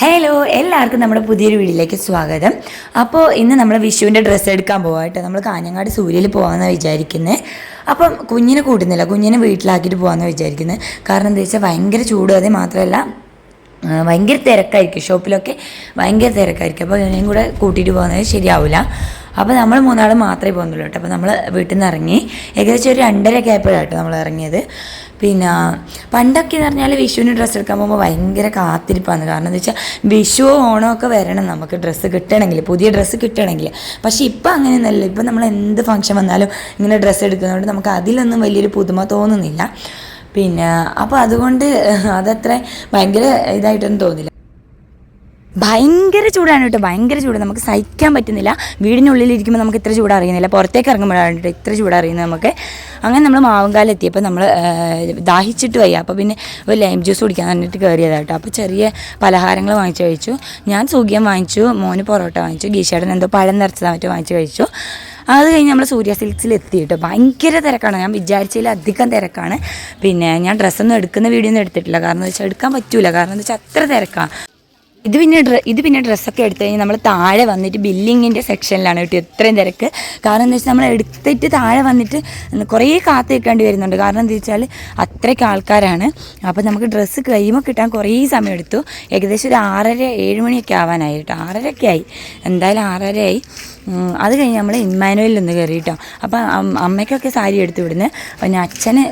Hello എല്ലാവർക്കും നമ്മുടെ പുതിയൊരു വീട്ടിലേക്ക് സ്വാഗതം. അപ്പോൾ ഇന്ന് നമ്മൾ വിഷുവിന്റെ ഡ്രസ്സ് എടുക്കാൻ പോകാം കേട്ടോ. നമ്മൾ കാഞ്ഞങ്ങാട് സൂര്യയിൽ പോകാമെന്ന് വിചാരിക്കുന്നത് അപ്പം കുഞ്ഞിനെ കൂട്ടുന്നില്ല. കുഞ്ഞിനെ വീട്ടിലാക്കിയിട്ട് പോകാമെന്ന് വിചാരിക്കുന്നത് കാരണം എന്താ വെച്ചാൽ ഭയങ്കര ചൂട് അതേ മാത്രമല്ല ഭയങ്കര തിരക്കായിരിക്കും. ഷോപ്പിലൊക്കെ ഭയങ്കര തിരക്കായിരിക്കും. അപ്പോൾ ഇതിനെയും കൂടെ കൂട്ടിയിട്ട് പോകുന്നത് ശരിയാവില്ല അപ്പോൾ നമ്മൾ മൂന്നാൾ മാത്രമേ പോകുന്നുള്ളൂ കേട്ടോ. അപ്പോൾ നമ്മൾ വീട്ടിൽ നിന്ന് ഇറങ്ങി ഏകദേശം ഒരു രണ്ടരയൊക്കെ ആയപ്പോഴാണ് കേട്ടോ നമ്മൾ ഇറങ്ങിയത്. പിന്നെ പണ്ടൊക്കെ എന്ന് പറഞ്ഞാൽ വിഷുവിന് ഡ്രസ്സ് എടുക്കാൻ പോകുമ്പോൾ ഭയങ്കര കാത്തിരിപ്പാണ്. കാരണം എന്താ വെച്ചാൽ വിഷു ഒക്കെ വരണം. നമുക്ക് ഡ്രസ്സ് കിട്ടണമെങ്കിൽ പുതിയ ഡ്രസ്സ് കിട്ടണമെങ്കിൽ. പക്ഷേ ഇപ്പം അങ്ങനെയൊന്നുമല്ല. ഇപ്പം നമ്മൾ എന്ത് ഫംഗ്ഷൻ വന്നാലും ഇങ്ങനെ ഡ്രസ്സ് എടുക്കുന്നതുകൊണ്ട് നമുക്ക് അതിലൊന്നും വലിയൊരു പുതുമ തോന്നുന്നില്ല. പിന്നെ അപ്പോൾ അതുകൊണ്ട് അതത്ര ഭയങ്കര ഇതായിട്ടൊന്നും തോന്നില്ല. ഭയങ്കര ചൂടാണ് കേട്ടോ. ഭയങ്കര ചൂട്. നമുക്ക് സഹിക്കാൻ പറ്റുന്നില്ല. വീടിനുള്ളിൽ ഇരിക്കുമ്പോൾ നമുക്ക് ഇത്ര ചൂട് അറിയുന്നില്ല. പുറത്തേക്ക് ഇറങ്ങുമ്പോഴാണ് കേട്ടോ ഇത്ര ചൂട് അറിയുന്നത് നമുക്ക്. അങ്ങനെ നമ്മൾ മാവുങ്കാലം എത്തിയപ്പോൾ നമ്മൾ ദാഹിച്ചിട്ട് വയ്യ. അപ്പോൾ പിന്നെ ഒരു ലൈം ജ്യൂസ് കുടിക്കാൻ പറഞ്ഞിട്ട് കയറിയതാണ് കേട്ടോ. അപ്പോൾ ചെറിയ പലഹാരങ്ങൾ വാങ്ങിച്ചു കഴിച്ചു. ഞാൻ സൂഗ്യം വാങ്ങിച്ചു. മോന് പൊറോട്ട വാങ്ങിച്ചു. ഗീഷേടൻ എന്തോ പഴം നിറച്ചതാ മറ്റോ വാങ്ങിച്ചു കഴിച്ചു. അത് കഴിഞ്ഞ് നമ്മൾ സൂര്യ സിൽക്സിൽ കേട്ടോ. ഭയങ്കര തിരക്കാണ്. ഞാൻ വിചാരിച്ചതിൽ അധികം തിരക്കാണ്. പിന്നെ ഞാൻ ഡ്രസ്സൊന്നും എടുക്കുന്ന വീഡിയോ ഒന്നും എടുത്തിട്ടില്ല. കാരണം എന്താ വെച്ചാൽ എടുക്കാൻ പറ്റൂല. കാരണം എന്താ വെച്ചാൽ അത്ര തിരക്കാണ് ഇത് പിന്നെ ഇത് പിന്നെ ഡ്രസ്സൊക്കെ എടുത്തു കഴിഞ്ഞാൽ നമ്മൾ താഴെ വന്നിട്ട് ബില്ലിങ്ങിന്റെ സെക്ഷനിലാണ് കേട്ടോ ഇത്രയും തിരക്ക്. കാരണം എന്താ വെച്ചാൽ നമ്മൾ എടുത്തിട്ട് താഴെ വന്നിട്ട് കുറേ കാത്തു നിൽക്കേണ്ടി വരുന്നുണ്ട്. കാരണം എന്താ വെച്ചാൽ അത്രയ്ക്ക് ആൾക്കാരാണ്. അപ്പോൾ നമുക്ക് ഡ്രസ്സ് കഴിയുമ്പോൾ കിട്ടാൻ കുറേ സമയം എടുത്തു ഏകദേശം ഒരു ആറര ഏഴ് മണിയൊക്കെ ആവാനായി കേട്ടോ. ആറരയൊക്കെ ആയി എന്തായാലും ആറരയായി. അത് കഴിഞ്ഞ് നമ്മൾ ഇമ്മാനുവലിൽ ഒന്ന് കയറി കേട്ടോ. അപ്പോൾ അമ്മയ്ക്കൊക്കെ സാരി എടുത്തു വിടുന്നത് പിന്നെ അച്ഛന്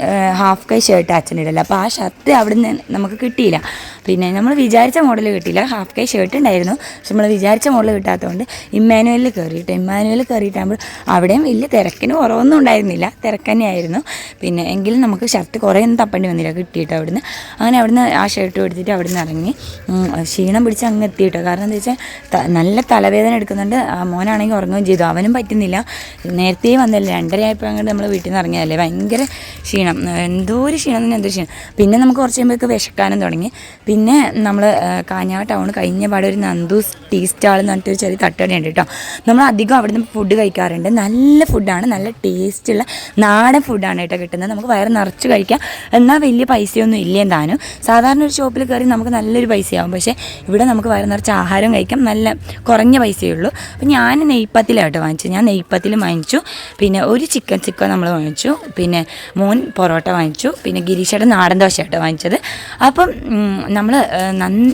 ഹാഫ് കൈ ഷർട്ട് അച്ഛൻ ഇടല്ല അപ്പോൾ ആ ഷർട്ട് അവിടുന്ന് നമുക്ക് കിട്ടിയില്ല. പിന്നെ നമ്മൾ വിചാരിച്ച മോഡൽ കിട്ടിയില്ല. ഹാഫ് കൈ ഷർട്ട് ഉണ്ടായിരുന്നു. പക്ഷെ നമ്മൾ വിചാരിച്ച മോഡൽ കിട്ടാത്തതുകൊണ്ട് ഇമ്മാനുവലിൽ കയറിയിട്ട് ഇമ്മാനുവലിൽ കയറിയിട്ടാകുമ്പോൾ അവിടെയും വലിയ തിരക്കിന് കുറവൊന്നും ഉണ്ടായിരുന്നില്ല. തിരക്ക് തന്നെയായിരുന്നു. പിന്നെ എങ്കിലും നമുക്ക് ഷർട്ട് കുറേ ഒന്നും തപ്പേണ്ടി വന്നില്ല. കിട്ടിയിട്ട് അവിടുന്ന്. അങ്ങനെ അവിടുന്ന് ആ ഷർട്ട് എടുത്തിട്ട് അവിടുന്ന് ഇറങ്ങി. ക്ഷീണം പിടിച്ച് അങ്ങ് എത്തിയിട്ടോ. കാരണം എന്താ വെച്ചാൽ നല്ല തലവേദന എടുക്കുന്നുണ്ട്. ആ മോനാണെങ്കിൽ ഉറങ്ങുകയും ചെയ്തു. അവനും പറ്റുന്നില്ല. നേരത്തെ വന്നല്ലേ. രണ്ടര ആയപ്പോൾ അങ്ങോട്ട് നമ്മൾ വീട്ടിൽ നിന്ന് ഇറങ്ങിയതല്ലേ. ഭയങ്കര ക്ഷീണം. എന്തോ ഒരു ക്ഷീണം തന്നെ എന്തോ ക്ഷീണം. പിന്നെ നമുക്ക് കുറച്ച് കഴിയുമ്പോഴേക്ക് വിശക്കാനും തുടങ്ങി. പിന്നെ നമ്മൾ കാഞ്ഞാ ടൗൺ കഴിഞ്ഞ പാടെ ഒരു നന്ദൂസ് ടീ സ്റ്റാൾ എന്ന് പറഞ്ഞിട്ട് ചെറിയ തട്ടുകടയുണ്ട് കേട്ടോ നമ്മൾ അധികം അവിടുന്ന് ഫുഡ് കഴിക്കാറുണ്ട്. നല്ല ഫുഡാണ് നല്ല ടേസ്റ്റുള്ള നാടൻ ഫുഡാണ് കേട്ടോ കിട്ടുന്നത്. നമുക്ക് വയറ് നിറച്ച് കഴിക്കാം. എന്നാൽ വലിയ പൈസയൊന്നും ഇല്ലേ താനും? സാധാരണ ഒരു ഷോപ്പിൽ കയറി നമുക്ക് നല്ലൊരു പൈസയാവും. പക്ഷേ ഇവിടെ നമുക്ക് വയറ് നിറച്ച് ആഹാരം കഴിക്കാം. നല്ല കുറഞ്ഞ പൈസയേ ഉള്ളൂ. അപ്പം ഞാൻ നെയ്പ്പത്തിലാണ് കേട്ടോ വാങ്ങിച്ചു ഞാൻ നെയ്പ്പത്തിൽ വാങ്ങിച്ചു. പിന്നെ ഒരു ചിക്കൻ ചിക്കൻ നമ്മൾ വാങ്ങിച്ചു. പിന്നെ മോൻ പൊറോട്ട വാങ്ങിച്ചു. പിന്നെ ഗിരീഷയുടെ നാടൻ ദോശ കേട്ടോ വാങ്ങിച്ചത്. അപ്പം നമ്മൾ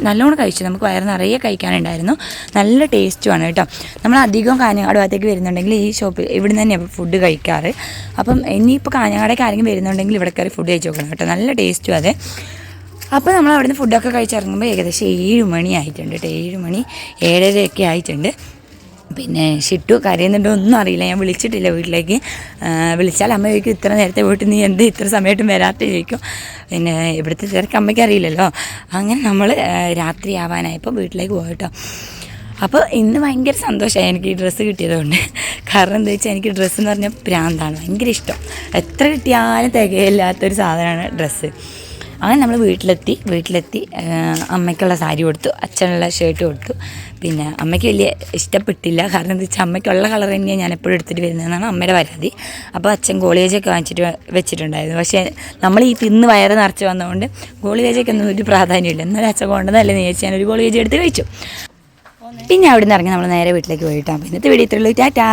നല്ലോണം കഴിച്ചു. നമുക്ക് വയറ് നിറയെ കഴിക്കാനുണ്ടായിരുന്നു. നല്ല ടേസ്റ്റുമാണ് കേട്ടോ. നമ്മൾ അധികം കാഞ്ഞങ്ങാട് ഭാഗത്തേക്ക് വരുന്നുണ്ടെങ്കിൽ ഈ ഷോപ്പിൽ ഇവിടെ തന്നെയാണ് ഫുഡ് കഴിക്കാറ്. അപ്പം ഇനിയിപ്പോൾ കാഞ്ഞങ്ങാടേക്ക് ആരെങ്കിലും വരുന്നുണ്ടെങ്കിൽ ഇവിടെ കയറി ഫുഡ് കഴിച്ച് നോക്കണം കേട്ടോ. നല്ല ടേസ്റ്റും അതെ. അപ്പോൾ നമ്മൾ അവിടുന്ന് ഫുഡൊക്കെ കഴിച്ചിറങ്ങുമ്പോൾ ഏകദേശം ഏഴ് മണി ആയിട്ടുണ്ട് കേട്ടോ ഏഴ് മണി ഏഴരയൊക്കെ ആയിട്ടുണ്ട്. പിന്നെ ഷിട്ടു കരയുന്നുണ്ടോ ഒന്നും അറിയില്ല. ഞാൻ വിളിച്ചിട്ടില്ല വീട്ടിലേക്ക്. വിളിച്ചാൽ അമ്മ ചോദിക്കും ഇത്ര നേരത്തെ പോയിട്ട് നീ എന്ത് ഇത്ര സമയത്തും വരാത്ത? ചോദിക്കും. പിന്നെ ഇവിടുത്തെ തിരക്ക് അമ്മയ്ക്ക് അറിയില്ലല്ലോ. അങ്ങനെ നമ്മൾ രാത്രി ആവാനായപ്പോൾ വീട്ടിലേക്ക് പോയിട്ടോ. അപ്പോൾ ഇന്ന് ഭയങ്കര സന്തോഷമായി എനിക്ക് ഈ ഡ്രസ്സ് കിട്ടിയതുകൊണ്ട്. കാരണം എന്താ വെച്ചാൽ എനിക്ക് ഡ്രസ്സ് എന്ന് പറഞ്ഞാൽ പ്രാന്താണ് ഭയങ്കര ഇഷ്ടം. എത്ര കിട്ടിയാലും തികയില്ലാത്തൊരു സാധനമാണ് ഡ്രസ്സ്. അങ്ങനെ നമ്മൾ വീട്ടിലെത്തി വീട്ടിലെത്തി അമ്മയ്ക്കുള്ള സാരി കൊടുത്തു അച്ഛനുള്ള ഷർട്ട് കൊടുത്തു. പിന്നെ അമ്മയ്ക്ക് വലിയ ഇഷ്ടപ്പെട്ടില്ല. കാരണം എന്താ വെച്ചാൽ അമ്മയ്ക്കുള്ള കളർ തന്നെയാണ് ഞാൻ എപ്പോഴും എടുത്തിട്ട് വരുന്നതെന്നാണ് അമ്മയുടെ പരാതി. അപ്പോൾ അച്ഛൻ ഗോളിയേജൊക്കെ വാങ്ങിച്ചിട്ട് വെച്ചിട്ടുണ്ടായിരുന്നു. പക്ഷേ നമ്മൾ ഈ തിന്ന് വയറ് നിറച്ച് വന്നതുകൊണ്ട് ഗോളിയേജൊക്കെ ഒന്നും ഒരു പ്രാധാന്യമില്ല. എന്നാലും അച്ഛൻ കൊണ്ടുവന്നല്ലേ നീ ചേച്ചി ഞാനൊരു ഗോളിയേജ് എടുത്ത് കഴിച്ചു. പിന്നെ അവിടെ നിന്ന് ഇറങ്ങി നമ്മൾ നേരെ വീട്ടിലേക്ക് പോയിട്ടാണ് അപ്പോൾ ഇന്നത്തെ വീഡിയോ ഇത്രയുള്ളൂ ടാറ്റാ.